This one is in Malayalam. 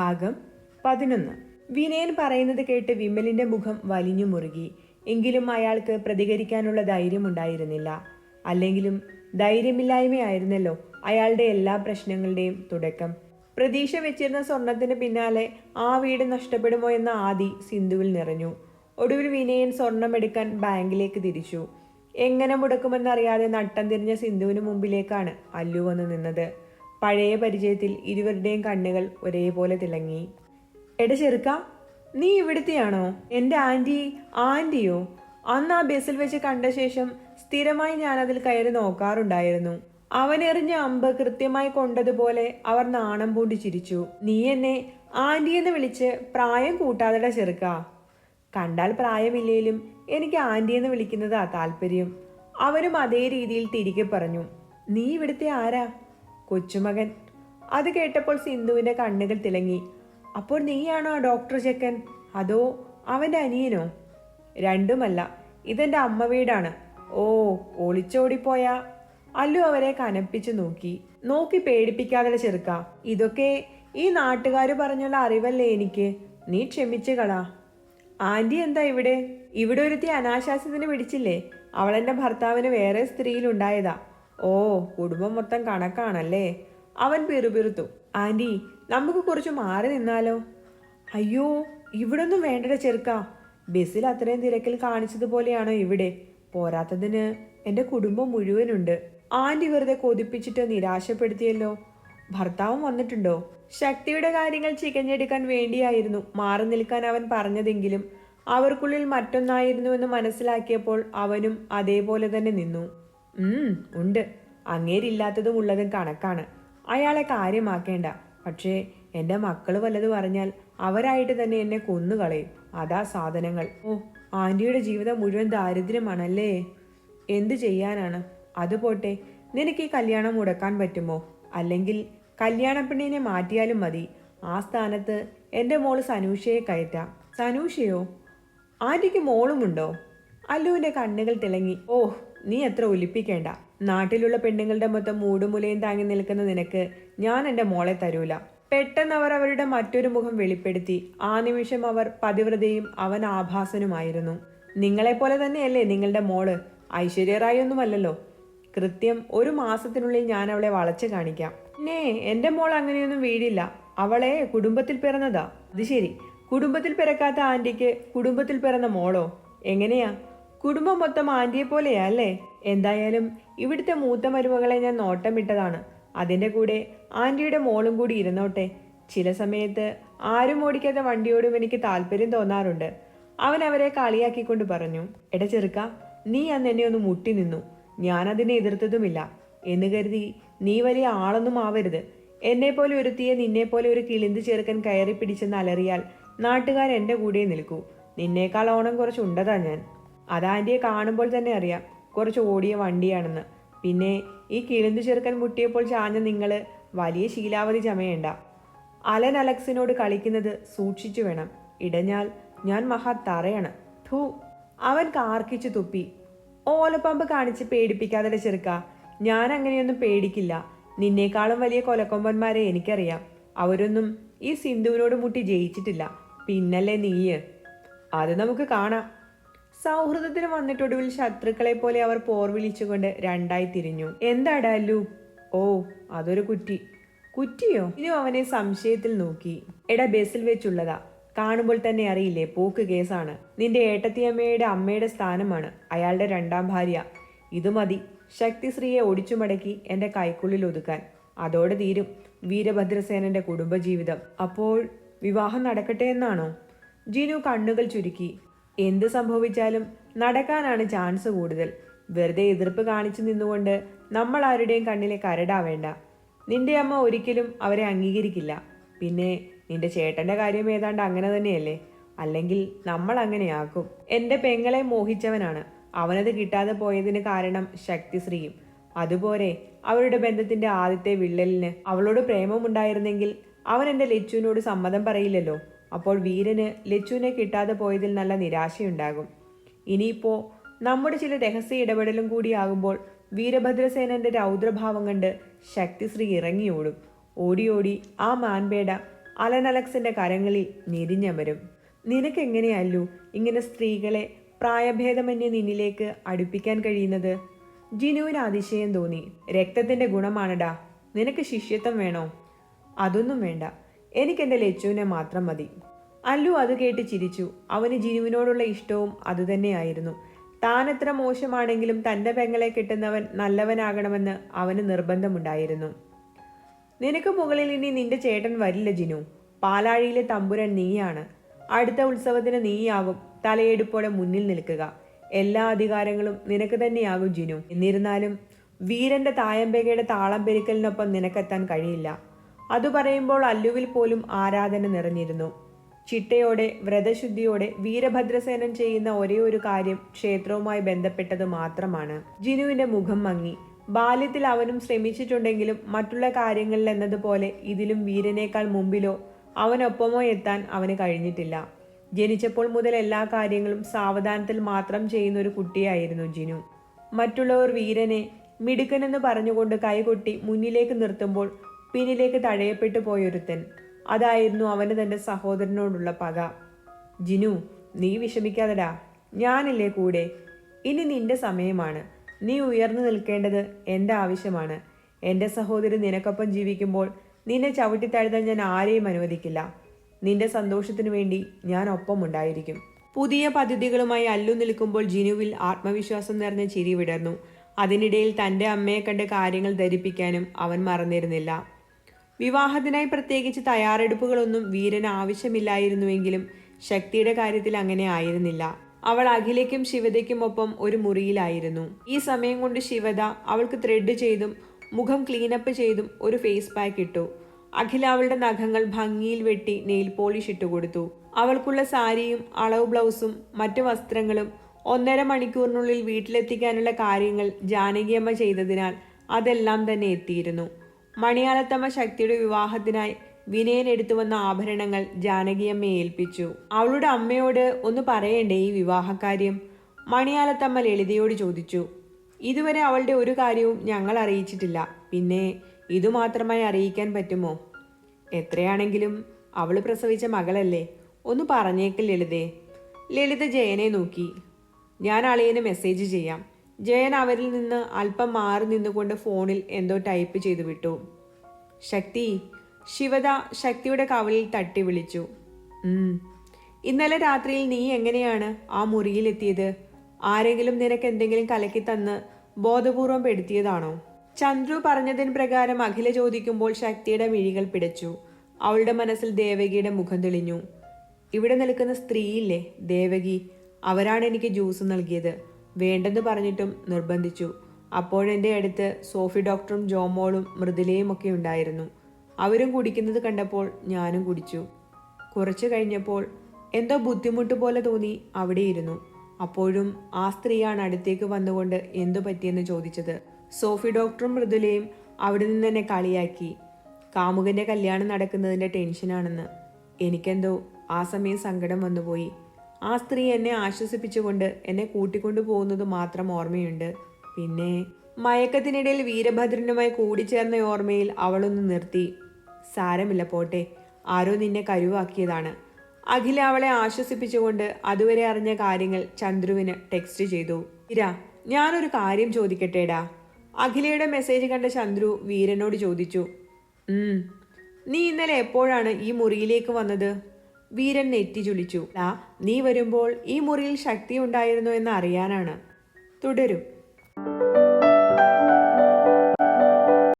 ഭാഗം പതിനൊന്ന്. വിനയൻ പറയുന്നത് കേട്ട് വിമലിന്റെ മുഖം വലിഞ്ഞു മുറുകി. എങ്കിലും അയാൾക്ക് പ്രതികരിക്കാനുള്ള ധൈര്യം ധൈര്യമുണ്ടായിരുന്നില്ല അല്ലെങ്കിലും ധൈര്യമില്ലായ്മയായിരുന്നല്ലോ അയാളുടെ എല്ലാ പ്രശ്നങ്ങളുടെയും തുടക്കം. പ്രതീക്ഷ വെച്ചിരുന്ന സ്വർണത്തിന് പിന്നാലെ ആ വീട് നഷ്ടപ്പെടുമോ എന്ന ആദി സിന്ധുവിൽ നിറഞ്ഞു. ഒടുവിൽ വിനയൻ സ്വർണം എടുക്കാൻ ബാങ്കിലേക്ക് തിരിച്ചു. എങ്ങനെ മുടക്കുമെന്നറിയാതെ നട്ടം തിരിഞ്ഞ സിന്ധുവിന് മുമ്പിലേക്കാണ് അല്ലു വന്നു നിന്നത്. പഴയ പരിചയത്തിൽ ഇരുവരുടെയും കണ്ണുകൾ ഒരേപോലെ തിളങ്ങി. എട ചെറുക്ക നീ ഇവിടുത്തെയാണോ? എന്റെ ആന്റി ആന്റിയോ അന്ന് ആ ബസ്സിൽ വെച്ച് കണ്ട ശേഷം സ്ഥിരമായി ഞാൻ അതിൽ കയറി നോക്കാറുണ്ടായിരുന്നു. അവനെറിഞ്ഞ അമ്പ് കൃത്യമായി കൊണ്ടതുപോലെ അവർ നാണം പൂണ്ടി ചിരിച്ചു. നീ എന്നെ ആന്റി എന്ന് വിളിച്ച് പ്രായം കൂട്ടാതെട ചെറുക്ക. കണ്ടാൽ പ്രായമില്ലേലും എനിക്ക് ആന്റി എന്ന് ആ താല്പര്യം. അവരും അതേ രീതിയിൽ തിരികെ പറഞ്ഞു. നീ ഇവിടുത്തെ ആരാ? കൊച്ചുമകൻ. അത് കേട്ടപ്പോൾ സിന്ധുവിന്റെ കണ്ണുകൾ തിളങ്ങി. അപ്പോൾ നീയാണോ ഡോക്ടർ ചെക്കൻ? അതോ അവന്റെ അനിയനോ? രണ്ടുമല്ല. ഇതെന്റെ അമ്മ വീടാണ്. ഓ ഒളിച്ചോടിപ്പോയ? അല്ലു അവരെ കനപ്പിച്ചു നോക്കി. നോക്കി പേടിപ്പിക്കാതെ ചെറുക്ക. ഇതൊക്കെ ഈ നാട്ടുകാർ പറഞ്ഞുള്ള അറിവല്ലേ എനിക്ക്. നീ ക്ഷമിച്ചു കളാ. എന്താ ഇവിടെ? ഇവിടെ ഒരുത്തി അനാശാസ്യത്തിന് പിടിച്ചില്ലേ അവൾ എന്റെ ഭർത്താവിന് വേറെ സ്ത്രീയിലുണ്ടായതാ ഓ കുടുംബം മൊത്തം കണക്കാണല്ലേ? അവൻ പിറുപിറുത്തു ആന്റി നമുക്ക് കുറച്ച് മാറി നിന്നാലോ? അയ്യോ ഇവിടൊന്നും വേണ്ടട ചെറുക്ക. ബസ്സിൽ അത്രയും തിരക്കിൽ കാണിച്ചതുപോലെയാണോ ഇവിടെ? പോരാത്തതിന് എന്റെ കുടുംബം മുഴുവനുണ്ട്. ആന്റി വെറുതെ കൊതിപ്പിച്ചിട്ട് നിരാശപ്പെടുത്തിയല്ലോ. ഭർത്താവും വന്നിട്ടുണ്ടോ? ശക്തിയുടെ കാര്യങ്ങൾ ചികഞ്ഞെടുക്കാൻ വേണ്ടിയായിരുന്നു മാറി നിൽക്കാൻ അവൻ പറഞ്ഞതെങ്കിലും അവർക്കുള്ളിൽ മറ്റൊന്നായിരുന്നുവെന്ന് മനസ്സിലാക്കിയപ്പോൾ അവനും അതേപോലെ തന്നെ നിന്നു. ഉണ്ട്. അങ്ങേരില്ലാത്തതും ഉള്ളതും കണക്കാണ്. അയാളെ കാര്യമാക്കേണ്ട. പക്ഷേ എന്റെ മക്കൾ വല്ലത് പറഞ്ഞാൽ അവരായിട്ട് തന്നെ എന്നെ കൊന്നുകളയും. അതാ സാധനങ്ങൾ. ഓ ആന്റിയുടെ ജീവിതം മുഴുവൻ ദാരിദ്ര്യമാണല്ലേ? എന്തു ചെയ്യാനാണ്? അതുപോട്ടെ നിനക്ക് ഈ കല്യാണം മുടക്കാൻ പറ്റുമോ? അല്ലെങ്കിൽ കല്യാണ പെണ്ണിനെ മാറ്റിയാലും മതി. ആ സ്ഥാനത്ത് എന്റെ മോൾ സനൂഷയെ കയറ്റാം. സനൂഷയോ? ആന്റിക്ക് മോളുമുണ്ടോ? അല്ലുവിന്റെ കണ്ണുകൾ തിളങ്ങി. ഓ നീ എത്ര ഒലിപ്പിക്കേണ്ട? നാട്ടിലുള്ള പെണ്ണുങ്ങളുടെ മൊത്തം മൂടുമുലയും താങ്ങി നിൽക്കുന്ന നിനക്ക് ഞാൻ എന്റെ മോളെ തരൂല. പെട്ടെന്ന് അവർ അവരുടെ മറ്റൊരു മുഖം വെളിപ്പെടുത്തി. ആ നിമിഷം അവർ പതിവ്രതയും അവൻ ആഭാസനുമായിരുന്നു. നിങ്ങളെപ്പോലെ തന്നെയല്ലേ നിങ്ങളുടെ മോൾ? ഐശ്വര്യറായൊന്നുമല്ലോ കൃത്യം ഒരു മാസത്തിനുള്ളിൽ ഞാൻ അവളെ വളച്ചു കാണിക്കാം. പിന്നെ എന്റെ മോൾ അങ്ങനെയൊന്നും വീടില്ല. അവളെ കുടുംബത്തിൽ പിറന്നതാ. അത് ശരി. കുടുംബത്തിൽ പിറക്കാത്ത ആന്റിക്ക് കുടുംബത്തിൽ പിറന്ന മോളോ? എങ്ങനെയാ? കുടുംബം മൊത്തം ആന്റിയെ പോലെയാ അല്ലേ? എന്തായാലും ഇവിടുത്തെ മൂത്ത മരുമകളെ ഞാൻ നോട്ടമിട്ടതാണ്. അതിന്റെ കൂടെ ആന്റിയുടെ മോളും കൂടി ഇരുന്നോട്ടെ. ചില സമയത്ത് ആരും ഓടിക്കാത്ത വണ്ടിയോടും എനിക്ക് താല്പര്യം തോന്നാറുണ്ട്. അവൻ അവരെ കളിയാക്കിക്കൊണ്ട് പറഞ്ഞു എട ചെറുക്ക നീ അന്ന് എന്നെ ഒന്ന് മുട്ടി നിന്നു. ഞാൻ അതിനെ എതിർത്തതുമില്ല. എന്ന് കരുതി നീ വലിയ ആളൊന്നും ആവരുത്. എന്നെ പോലെ ഒരുത്തിയെ നിന്നെ പോലെ ഒരു കിളിന്ത് ചെറുക്കൻ കയറി പിടിച്ചെന്ന് അലറിയാൽ നാട്ടുകാർ എന്റെ കൂടെ നിൽക്കൂ. നിന്നേക്കാൾ ഓണം കുറച്ച് ഉണ്ടതാ ഞാൻ. അതാന്റിയെ കാണുമ്പോൾ തന്നെ അറിയാം. കുറച്ച് ഓടിയ വണ്ടിയാണെന്ന്. പിന്നെ ഈ കിളിന്തു ചെറുക്കൻ മുട്ടിയപ്പോൾ ചാഞ്ഞ നിങ്ങൾ വലിയ ശീലാവധി ചമയണ്ട. അലൻ അലക്സിനോട് കളിക്കുന്നത് സൂക്ഷിച്ചു വേണം. ഇടഞ്ഞാൽ ഞാൻ മഹാ തറയാണ്. ധൂ. അവൻ കാർക്കിച്ചു തുപ്പി. ഓലപ്പമ്പ് കാണിച്ച് പേടിപ്പിക്കാതെ ചെറുക്ക. ഞാൻ അങ്ങനെയൊന്നും പേടിക്കില്ല. നിന്നേക്കാളും വലിയ കൊലക്കൊമ്പന്മാരെ എനിക്കറിയാം. അവരൊന്നും ഈ സിന്ധുവിനോട് മുട്ടി ജയിച്ചിട്ടില്ല. പിന്നല്ലേ നീയ്? അത് നമുക്ക് കാണാം. സൗഹൃദത്തിന് വന്നിട്ടൊടുവിൽ ശത്രുക്കളെ പോലെ അവർ പോർ വിളിച്ചുകൊണ്ട് രണ്ടായി തിരിഞ്ഞു. എന്താടാ അല്ലു ഓ അതൊരു കുറ്റി. കുറ്റിയോ? ഇനി അവനെ സംശയത്തിൽ നോക്കി. എടാ ബസ്സിൽ വെച്ചുള്ളതാ. കാണുമ്പോൾ തന്നെ അറിയില്ലേ പോക്ക് കേസാണ്. നിന്റെ ഏട്ടത്തിയമ്മയുടെ അമ്മയുടെ സ്ഥാനമാണ്. അയാളുടെ രണ്ടാം ഭാര്യ. ഇത് മതി. ശക്തിശ്രീയെ ഒടിച്ചു മടക്കി എന്റെ കൈക്കുള്ളിൽ ഒതുക്കാൻ. അതോടെ തീരും. വീരഭദ്രസേനന്റെ കുടുംബജീവിതം. അപ്പോൾ വിവാഹം നടക്കട്ടെ എന്നാണോ? ജിനു കണ്ണുകൾ ചുരുക്കി. എന്ത് സംഭവിച്ചാലും നടക്കാനാണ് ചാൻസ് കൂടുതൽ. വെറുതെ എതിർപ്പ് കാണിച്ചു നിന്നുകൊണ്ട് നമ്മൾ ആരുടെയും കണ്ണിലെ കരടാവേണ്ട. നിന്റെ അമ്മ ഒരിക്കലും അവരെ അംഗീകരിക്കില്ല. പിന്നെ നിന്റെ ചേട്ടന്റെ കാര്യം ഏതാണ്ട് അങ്ങനെ തന്നെയല്ലേ? അല്ലെങ്കിൽ നമ്മൾ അങ്ങനെയാക്കും. എന്റെ പെങ്ങളെ മോഹിച്ചവനാണ്. അവനത് കിട്ടാതെ പോയതിന് കാരണം ശക്തിശ്രീയും. അതുപോലെ അവരുടെ ബന്ധത്തിന്റെ ആദ്യത്തെ വിള്ളലിന് അവളോട് പ്രേമമുണ്ടായിരുന്നെങ്കിൽ അവൻ എന്റെ ലച്ചുവിനോട് സമ്മതം പറയില്ലല്ലോ. അപ്പോൾ വീരന് ലച്ചുവിനെ കിട്ടാതെ പോയതിൽ നല്ല നിരാശയുണ്ടാകും. ഇനിയിപ്പോ നമ്മുടെ ചില രഹസ്യ ഇടപെടലും കൂടിയാകുമ്പോൾ വീരഭദ്രസേനന്റെ രൗദ്രഭാവം കണ്ട് ശക്തിശ്രീ ഇറങ്ങിയോടും. ഓടി ഓടി ആ മാൻപേട അലനലക്സിന്റെ കരങ്ങളിൽ ഞെരിഞ്ഞമരും. നിനക്കെങ്ങനെയല്ലു ഇങ്ങനെ സ്ത്രീകളെ പ്രായഭേദമന്യ നിന്നിലേക്ക് അടുപ്പിക്കാൻ കഴിയുന്നത്? ജിനുവിന് അതിശയം തോന്നി. രക്തത്തിന്റെ ഗുണമാണടാ. നിനക്ക് ശിഷ്യത്വം വേണോ? അതൊന്നും വേണ്ട. എനിക്കെന്റെ ലച്ചുവിനെ മാത്രം മതി. അല്ലു അത് കേട്ട് ചിരിച്ചു. അവന് ജിനുവിനോടുള്ള ഇഷ്ടവും അതുതന്നെയായിരുന്നു എത്ര മോശമാണെങ്കിലും തന്റെ പെങ്ങളെ കിട്ടുന്നവൻ നല്ലവനാകണമെന്ന് അവന് നിർബന്ധമുണ്ടായിരുന്നു. നിനക്ക് മുകളിൽ ഇനി നിന്റെ ചേട്ടൻ വരില്ല ജിനു. പാലാഴിയിലെ തമ്പുരൻ നീയാണ്. അടുത്ത ഉത്സവത്തിന് നീയാകും തലയെടുപ്പോടെ മുന്നിൽ നിൽക്കുക. എല്ലാ അധികാരങ്ങളും നിനക്ക് തന്നെയാകും ജിനു. എന്നിരുന്നാലും വീരന്റെ തായമ്പേകയുടെ താളം പെരുക്കലിനൊപ്പം നിനക്കെത്താൻ കഴിയില്ല. അത് പറയുമ്പോൾ അല്ലുവിൽ പോലും ആരാധന നിറഞ്ഞിരുന്നു. ചിട്ടയോടെ വ്രതശുദ്ധിയോടെ വീരഭദ്രസേനൻ ചെയ്യുന്ന ഒരേ ഒരു കാര്യം ക്ഷേത്രവുമായി ബന്ധപ്പെട്ടത് മാത്രമാണ്. ജിനുവിന്റെ മുഖം മങ്ങി. ബാല്യത്തിൽ അവനും ശ്രമിച്ചിട്ടുണ്ടെങ്കിലും മറ്റുള്ള കാര്യങ്ങളിൽ എന്നതുപോലെ ഇതിലും വീരനേക്കാൾ മുമ്പിലോ അവനൊപ്പമോ എത്താൻ അവന് കഴിഞ്ഞിട്ടില്ല. ജനിച്ചപ്പോൾ മുതൽ എല്ലാ കാര്യങ്ങളും സാവധാനത്തിൽ മാത്രം ചെയ്യുന്ന ഒരു കുട്ടിയായിരുന്നു ജിനു. മറ്റുള്ളവർ വീരനെ മിടുക്കനെന്ന് പറഞ്ഞുകൊണ്ട് കൈകൊട്ടി മുന്നിലേക്ക് നിർത്തുമ്പോൾ പിന്നിലേക്ക് തഴയപ്പെട്ടു പോയൊരുത്തൻ. അതായിരുന്നു അവന് തന്റെ സഹോദരനോടുള്ള പക. ജിനു നീ വിഷമിക്കാതെടാ. ഞാനല്ലേ കൂടെ? ഇനി നിന്റെ സമയമാണ്. നീ ഉയർന്നു നിൽക്കേണ്ടത് എന്റെ ആവശ്യമാണ്. എന്റെ സഹോദരി നിനക്കൊപ്പം ജീവിക്കുമ്പോൾ നിന്നെ ചവിട്ടിത്താഴ്ത്താൻ ഞാൻ ആരെയും അനുവദിക്കില്ല. നിന്റെ സന്തോഷത്തിനു വേണ്ടി ഞാൻ ഒപ്പമുണ്ടായിരിക്കും. പുതിയ പദ്ധതികളുമായി അല്ലു നിൽക്കുമ്പോൾ ജിനുവിൽ ആത്മവിശ്വാസം നിറഞ്ഞ ചിരി വിടർന്നു. അതിനിടയിൽ തന്റെ അമ്മയെ കണ്ട് കാര്യങ്ങൾ ധരിപ്പിക്കാനും അവൻ മറന്നിരുന്നില്ല. വിവാഹത്തിനായി പ്രത്യേകിച്ച് തയ്യാറെടുപ്പുകളൊന്നും വീരന് ആവശ്യമില്ലായിരുന്നുവെങ്കിലും ശക്തിയുടെ കാര്യത്തിൽ അങ്ങനെ ആയിരുന്നില്ല. അവൾ അഖിലയ്ക്കും ശിവതയ്ക്കും ഒപ്പം ഒരു മുറിയിലായിരുന്നു. ഈ സമയം കൊണ്ട് ശിവത അവൾക്ക് ത്രെഡ് ചെയ്തും മുഖം ക്ലീനപ്പ് ചെയ്തും ഒരു ഫേസ് പാക്ക് ഇട്ടു. അഖില അവളുടെ നഖങ്ങൾ ഭംഗിയിൽ വെട്ടി നെയിൽ പോളിഷ് ഇട്ടുകൊടുത്തു അവൾക്കുള്ള സാരിയും അളവ് ബ്ലൗസും മറ്റു വസ്ത്രങ്ങളും ഒന്നര മണിക്കൂറിനുള്ളിൽ വീട്ടിലെത്തിക്കാനുള്ള കാര്യങ്ങൾ ജാനകിയമ്മ ചെയ്തതിനാൽ അതെല്ലാം തന്നെ എത്തിയിരുന്നു. മണിയാലത്തമ്മ ശക്തിയുടെ വിവാഹത്തിനായി വിനയൻ എടുത്തു വന്ന ആഭരണങ്ങൾ ജാനകിയമ്മയെ ഏൽപ്പിച്ചു. അവളുടെ അമ്മയോട് ഒന്ന് പറയണ്ടേ ഈ വിവാഹകാര്യം മണിയാലത്തമ്മ ലളിതയോട് ചോദിച്ചു. ഇതുവരെ അവളുടെ ഒരു കാര്യവും ഞങ്ങൾ അറിയിച്ചിട്ടില്ല. പിന്നെ ഇതുമാത്രമായി അറിയിക്കാൻ പറ്റുമോ? എത്രയാണെങ്കിലും അവൾ പ്രസവിച്ച മകളല്ലേ. ഒന്ന് പറഞ്ഞേക്ക് ലളിതേ. ലളിത ജയനെ നോക്കി. ഞാൻ അളിയന് മെസ്സേജ് ചെയ്യാം. ജയൻ അവരിൽ നിന്ന് അല്പം മാറി നിന്നുകൊണ്ട് ഫോണിൽ എന്തോ ടൈപ്പ് ചെയ്തു വിട്ടു. ശക്തി ശിവദ ശക്തിയുടെ കവളിൽ തട്ടി വിളിച്ചു. ഇന്നലെ രാത്രിയിൽ നീ എങ്ങനെയാണ് ആ മുറിയിൽ എത്തിയത്? ആരെങ്കിലും നിനക്ക് എന്തെങ്കിലും കലക്കി തന്ന് ബോധപൂർവം പെടുത്തിയതാണോ? ചന്ദ്രു പറഞ്ഞതിന് പ്രകാരം അഖില ചോദിക്കുമ്പോൾ ശക്തിയുടെ മിഴികൾ പിടച്ചു. അവളുടെ മനസ്സിൽ ദേവകിയുടെ മുഖം തെളിഞ്ഞു. ഇവിടെ നിൽക്കുന്ന സ്ത്രീയില്ലേ ദേവകി? അവരാണ് എനിക്ക് ജ്യൂസ് നൽകിയത്. വേണ്ടെന്ന് പറഞ്ഞിട്ടും നിർബന്ധിച്ചു. അപ്പോഴെന്റെ അടുത്ത് സോഫി ഡോക്ടറും ജോമോളും മൃദുലയും ഒക്കെ ഉണ്ടായിരുന്നു. അവരും കുടിക്കുന്നത് കണ്ടപ്പോൾ ഞാനും കുടിച്ചു. കുറച്ചു കഴിഞ്ഞപ്പോൾ എന്തോ ബുദ്ധിമുട്ട് പോലെ തോന്നി അവിടെയിരുന്നു അപ്പോഴും ആ സ്ത്രീയാണ് അടുത്തേക്ക് വന്നുകൊണ്ട് എന്തു പറ്റിയെന്ന് ചോദിച്ചത്. സോഫി ഡോക്ടറും മൃദുലയും അവിടെ നിന്ന് തന്നെ കളിയാക്കി. കാമുകന്റെ കല്യാണം നടക്കുന്നതിന്റെ ടെൻഷനാണെന്ന്. എനിക്കെന്തോ ആ സമയം സങ്കടം വന്നുപോയി. ആ സ്ത്രീ എന്നെ ആശ്വസിപ്പിച്ചുകൊണ്ട് എന്നെ കൂട്ടിക്കൊണ്ടു പോകുന്നത് മാത്രം ഓർമ്മയുണ്ട്. പിന്നെ മയക്കത്തിനിടയിൽ വീരഭദ്രനുമായി കൂടിച്ചേർന്ന ഓർമ്മയിൽ അവളൊന്ന് നിർത്തി. സാരമില്ല പോട്ടെ. ആരോ നിന്നെ കരുവാക്കിയതാണ്. അഖില അവളെ ആശ്വസിപ്പിച്ചുകൊണ്ട് അതുവരെ അറിഞ്ഞ കാര്യങ്ങൾ ചന്ദ്രുവിന് ടെക്സ്റ്റ് ചെയ്തു. ഇര ഞാനൊരു കാര്യം ചോദിക്കട്ടേടാ. അഖിലയുടെ മെസ്സേജ് കണ്ട ചന്ദ്രു വീരനോട് ചോദിച്ചു. നീ ഇന്നലെ എപ്പോഴാണ് ഈ മുറിയിലേക്ക് വന്നത്? വീരൻ നെറ്റി ചുളിച്ചു "ദാ, നീ വരുമ്പോൾ ഈ മുറിയിൽ ശക്തി ഉണ്ടായിരുന്നു എന്ന് അറിയാനാണ്. തുടരും.